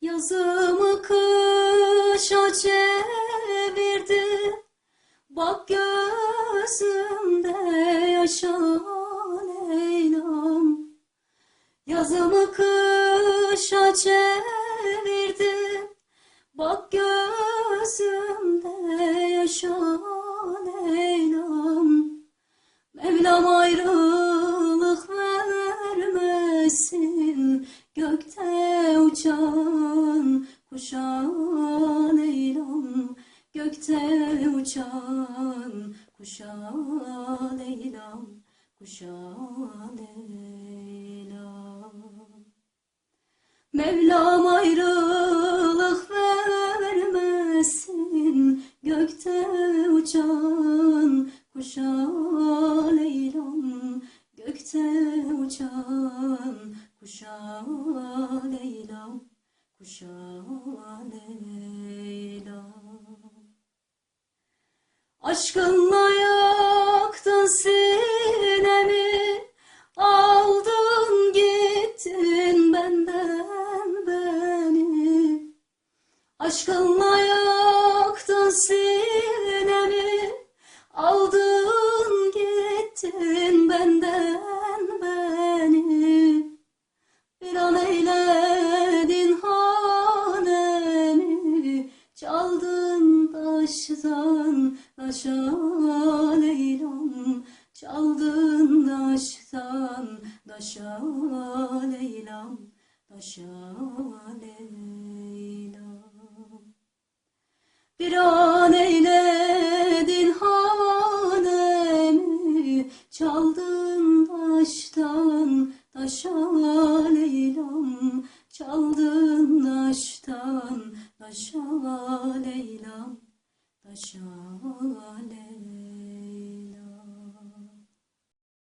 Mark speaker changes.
Speaker 1: Yazımı kışa çevirdim. Bak gözümde yaşan Leyla'm Yazımı kışa çevirdim. Bak gözümde yaşan Leyla'm Mevlam ayrılık vermesin. Gökte uçan kuşa Leyla'm Gökte uçan kuşa Leyla'm Kuşa Leyla'm Mevlam ayrılık vermesin. Gökte uçan Aşkınla yaktın sinemi Aldın gittin benden beni. Aşkınla yaktın sinemi Aldın Taştan taşa Leyla'm Çaldın taştan taşa Leyla'm Taşa Leyla'm. Bir an eyledin hanemi Çaldın taştan taşa Leyla'm Çaldın taştan taşa Leyla'm Taşa Leyla'm